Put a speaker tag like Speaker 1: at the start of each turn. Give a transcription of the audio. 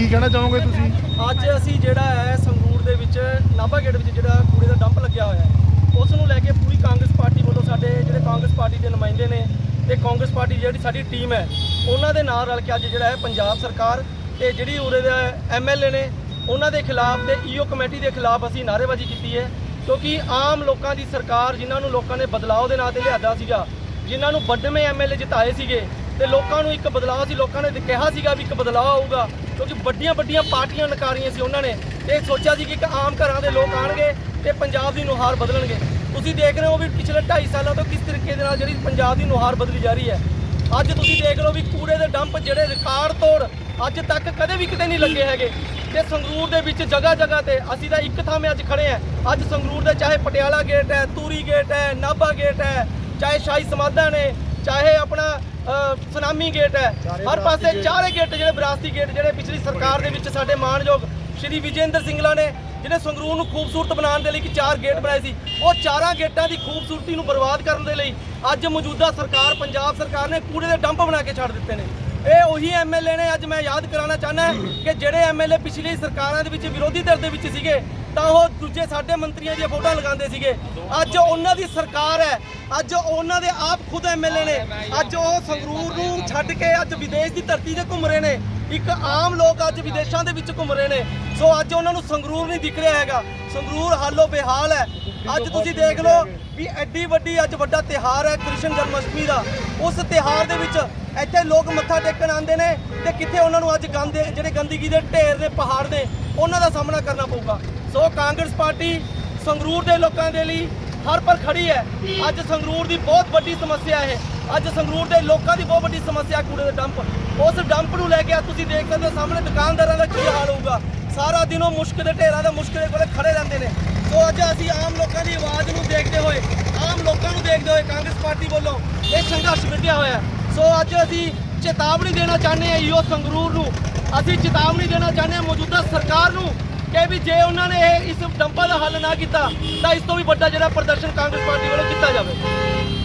Speaker 1: ਕੀ ਕਹਿਣਾ ਚਾਹੋਗੇ ਤੁਸੀਂ?
Speaker 2: ਅੱਜ ਅਸੀਂ ਜਿਹੜਾ ਹੈ ਸੰਗਰੂਰ ਦੇ ਵਿੱਚ ਨਾਭਾ ਗੇਟ ਵਿੱਚ ਜਿਹੜਾ ਕੂੜੇ ਦਾ ਡੰਪ ਲੱਗਿਆ ਹੋਇਆ ਹੈ। ਉਸ ਨੂੰ ਲੈ ਕੇ ਪੂਰੀ ਕਾਂਗਰਸ ਪਾਰਟੀ ਵੱਲੋਂ ਸਾਡੇ ਜਿਹੜੇ ਕਾਂਗਰਸ ਪਾਰਟੀ ਦੇ ਨੁਮਾਇੰਦੇ ਨੇ ਤੇ ਕਾਂਗਰਸ ਪਾਰਟੀ ਜਿਹੜੀ ਸਾਡੀ ਟੀਮ ਹੈ, ਉਹਨਾਂ ਦੇ ਨਾਲ ਰਲ ਕੇ ਅੱਜ ਜਿਹੜਾ ਹੈ ਪੰਜਾਬ ਸਰਕਾਰ ਤੇ ਜਿਹੜੀ ਉਰੇ ਦੇ ਐਮਐਲਏ ਨੇ, ਉਹਨਾਂ ਦੇ ਖਿਲਾਫ ਤੇ ਈਓ ਕਮੇਟੀ ਦੇ ਖਿਲਾਫ ਅਸੀਂ ਨਾਅਰੇਬਾਜ਼ੀ ਕੀਤੀ ਹੈ। ਕਿਉਂਕਿ ਆਮ ਲੋਕਾਂ ਦੀ ਸਰਕਾਰ ਜਿਨ੍ਹਾਂ ਨੂੰ ਲੋਕਾਂ ਨੇ ਬਦਲਾਅ ਦੇ ਨਾਂ ਤੇ ਲਿਆਦਾ ਸੀਗਾ, ਜਿਨ੍ਹਾਂ ਨੂੰ ਵੱਡਵੇਂ ਐਮਐਲਏ ਜਿਤਾਏ ਸੀਗੇ ਤੇ ਲੋਕਾਂ ਨੂੰ ਇੱਕ ਬਦਲਾਅ ਸੀ, ਲੋਕਾਂ ਨੇ ਕਿਹਾ ਸੀਗਾ ਵੀ ਇੱਕ ਬਦਲਾਅ ਆਊਗਾ, ਕਿਉਂਕਿ ਵੱਡੀਆਂ ਵੱਡੀਆਂ ਪਾਰਟੀਆਂ ਨਕਾਰੀਆਂ ਸੀ ਉਹਨਾਂ ਨੇ। ਤੇ ਇਹ ਸੋਚਿਆ ਸੀ ਕਿ ਇੱਕ ਆਮ ਘਰਾਂ ਦੇ ਲੋਕ ਆਣਗੇ ਤੇ ਪੰਜਾਬ ਦੀ ਨੁਹਾਰ ਬਦਲਣਗੇ। ਤੁਸੀਂ ਦੇਖ ਰਹੇ ਹੋ ਵੀ ਪਿਛਲੇ 2.5 ਸਾਲਾਂ ਤੋਂ ਕਿਸ ਤਰੀਕੇ ਦੇ ਨਾਲ ਜਿਹੜੀ ਪੰਜਾਬ ਦੀ ਨੁਹਾਰ ਬਦਲੀ ਜਾ ਰਹੀ ਹੈ। ਅੱਜ ਤੁਸੀਂ ਦੇਖ ਲਓ ਵੀ ਕੂੜੇ ਦੇ ਡੰਪ ਜਿਹੜੇ ਰਿਕਾਰਡ ਤੋੜ ਅੱਜ ਤੱਕ ਕਦੇ ਵੀ ਕਿਤੇ ਨਹੀਂ ਲੱਗੇ ਹੈਗੇ। ਤੇ ਸੰਗਰੂਰ ਦੇ ਵਿੱਚ ਜਗ੍ਹਾ ਜਗ੍ਹਾ ਤੇ ਅਸੀਂ ਤਾਂ ਇੱਕ ਥਾਂ 'ਤੇ ਅੱਜ ਖੜੇ ਆ ਅੱਜ ਸੰਗਰੂਰ ਦੇ ਚਾਹੇ ਪਟਿਆਲਾ ਗੇਟ ਹੈ ਤੂਰੀ ਗੇਟ ਹੈ, ਨਾਭਾ ਗੇਟ ਹੈ, ਚਾਹੇ ਸ਼ਾਹੀ ਸਮਾਧਾ ਨੇ ਚਾਹੇ ਆਪਣਾ ਸੁਨਾਮੀ ਗੇਟ ਹੈ ਹਰ ਪਾਸੇ ਚਾਰੇ ਗੇਟ ਜਿਹੜੇ ਵਿਰਾਸਤੀ ਗੇਟ ਜਿਹੜੇ ਪਿਛਲੀ ਸਰਕਾਰ ਦੇ ਵਿੱਚ ਸਾਡੇ ਮਾਣਯੋਗ ਸ਼੍ਰੀ ਵਿਜੇਂਦਰ ਸਿੰਗਲਾ ਨੇ ਜਿਹਨੇ ਸੰਗਰੂਰ ਨੂੰ ਖੂਬਸੂਰਤ ਬਣਾਉਣ ਦੇ ਲਈ ਕਿ ਚਾਰ ਗੇਟ ਬਣਾਏ ਸੀ ਉਹ ਚਾਰਾਂ ਗੇਟਾਂ ਦੀ ਖੂਬਸੂਰਤੀ ਨੂੰ ਬਰਬਾਦ ਕਰਨ ਦੇ ਲਈ ਅੱਜ ਮੌਜੂਦਾ ਸਰਕਾਰ ਪੰਜਾਬ ਸਰਕਾਰ ਨੇ ਕੂੜੇ ਦੇ ਡੰਪ ਬਣਾ ਕੇ ਛੱਡ ਦਿੱਤੇ ਨੇ। ਇਹ ਉਹੀ ਐਮਐਲਏ ਨੇ ਅੱਜ ਮੈਂ ਯਾਦ ਕਰਾਉਣਾ ਚਾਹੁੰਦਾ ਕਿ ਜਿਹੜੇ ਐਮਐਲਏ ਪਿਛਲੀ ਸਰਕਾਰਾਂ ਦੇ ਵਿੱਚ ਵਿਰੋਧੀ ਧਿਰ ਦੇ ਵਿੱਚ ਸੀਗੇ, ਤਾਂ ਉਹ ਦੂਜੇ ਸਾਡੇ ਮੰਤਰੀਆਂ ਦੀਆਂ ਫੋਟੋਆਂ ਲਗਾਉਂਦੇ ਸੀਗੇ। ਅੱਜ ਉਹਨਾਂ ਦੀ ਸਰਕਾਰ ਹੈ, ਅੱਜ ਉਹਨਾਂ ਦੇ ਆਪ ਖੁਦ ਐਮਐਲਏ ਨੇ, ਅੱਜ ਉਹ ਸੰਗਰੂਰ ਨੂੰ ਛੱਡ ਕੇ ਅੱਜ ਵਿਦੇਸ਼ ਦੀ ਧਰਤੀ ਤੇ ਘੁੰਮ ਰਹੇ ਨੇ। ਇੱਕ ਆਮ ਲੋਕ ਅੱਜ ਵਿਦੇਸ਼ਾਂ ਦੇ ਵਿੱਚ ਘੁੰਮ ਰਹੇ ਨੇ। ਸੋ ਅੱਜ ਉਹਨਾਂ ਨੂੰ ਸੰਗਰੂਰ ਨਹੀਂ ਦਿਖ ਰਿਹਾ ਹੈਗਾ। ਸੰਗਰੂਰ ਹਾਲੋ ਬੇਹਾਲ ਹੈ। ਅੱਜ ਤੁਸੀਂ ਦੇਖ ਲਓ ਵੀ ਐਡੀ ਵੱਡੀ ਅੱਜ ਵੱਡਾ ਤਿਹਾਰ ਹੈ ਕ੍ਰਿਸ਼ਨ ਜਨਮਸ਼ਟਮੀ ਦਾ। ਉਸ ਤਿਹਾਰ ਦੇ ਵਿੱਚ ਇੱਥੇ ਲੋਕ ਮੱਥਾ ਟੇਕਣ ਆਉਂਦੇ ਨੇ ਤੇ ਕਿੱਥੇ ਉਹਨਾਂ ਨੂੰ ਅੱਜ ਗੰਦ ਜਿਹੜੇ ਗੰਦਗੀ ਦੇ ਢੇਰ ਦੇ ਪਹਾੜ ਨੇ, ਉਹਨਾਂ ਦਾ ਸਾਹਮਣਾ ਕਰਨਾ ਪਊਗਾ। ਸੋ ਕਾਂਗਰਸ ਪਾਰਟੀ ਸੰਗਰੂਰ ਦੇ ਲੋਕਾਂ ਦੇ ਲਈ ਹਰ ਪਰ ਖੜੀ ਹੈ। ਅੱਜ ਸੰਗਰੂਰ ਦੀ ਬਹੁਤ ਵੱਡੀ ਸਮੱਸਿਆ ਹੈ ਅੱਜ ਸੰਗਰੂਰ ਦੇ ਲੋਕਾਂ ਦੀ ਬਹੁਤ ਵੱਡੀ ਸਮੱਸਿਆ ਕੂੜੇ ਦੇ ਡੰਪ। ਉਸ ਡੰਪ ਨੂੰ ਲੈ ਕੇ ਅੱਜ ਤੁਸੀਂ ਦੇਖ ਸਕਦੇ ਹੋ, ਸਾਹਮਣੇ ਦੁਕਾਨਦਾਰਾਂ ਦਾ ਕੀ ਹਾਲ ਹੋਊਗਾ। ਸਾਰਾ ਦਿਨ ਉਹ ਮੁਸ਼ਕ ਦੇ ਢੇਰਾਂ ਦੇ ਮੁਸ਼ਕ ਦੇ ਕੋਲੇ ਖੜੇ ਰਹਿੰਦੇ ਨੇ। ਸੋ ਅੱਜ ਅਸੀਂ ਆਮ ਲੋਕਾਂ ਦੀ ਆਵਾਜ਼ ਨੂੰ ਦੇਖਦੇ ਹੋਏ, ਆਮ ਲੋਕਾਂ ਨੂੰ ਦੇਖਦੇ ਹੋਏ ਕਾਂਗਰਸ ਪਾਰਟੀ ਵੱਲੋਂ ਇਹ ਸੰਘਰਸ਼ ਵਿੱਢਿਆ ਹੋਇਆ ਸੋ ਅੱਜ ਅਸੀਂ ਚੇਤਾਵਨੀ ਦੇਣਾ ਚਾਹੁੰਦੇ ਹਾਂ ਯੋ ਸੰਗਰੂਰ ਨੂੰ। ਅਸੀਂ ਚੇਤਾਵਨੀ ਦੇਣਾ ਚਾਹੁੰਦੇ ਹਾਂ ਮੌਜੂਦਾ ਸਰਕਾਰ ਨੂੰ ਕਿ ਵੀ ਜੇ ਉਹਨਾਂ ਨੇ ਇਹ ਇਸ ਡੰਪਾਂ ਦਾ ਹੱਲ ਨਾ ਕੀਤਾ, ਤਾਂ ਇਸ ਤੋਂ ਵੀ ਵੱਡਾ ਜਿਹੜਾ ਪ੍ਰਦਰਸ਼ਨ ਕਾਂਗਰਸ ਪਾਰਟੀ ਵੱਲੋਂ ਕੀਤਾ ਜਾਵੇ।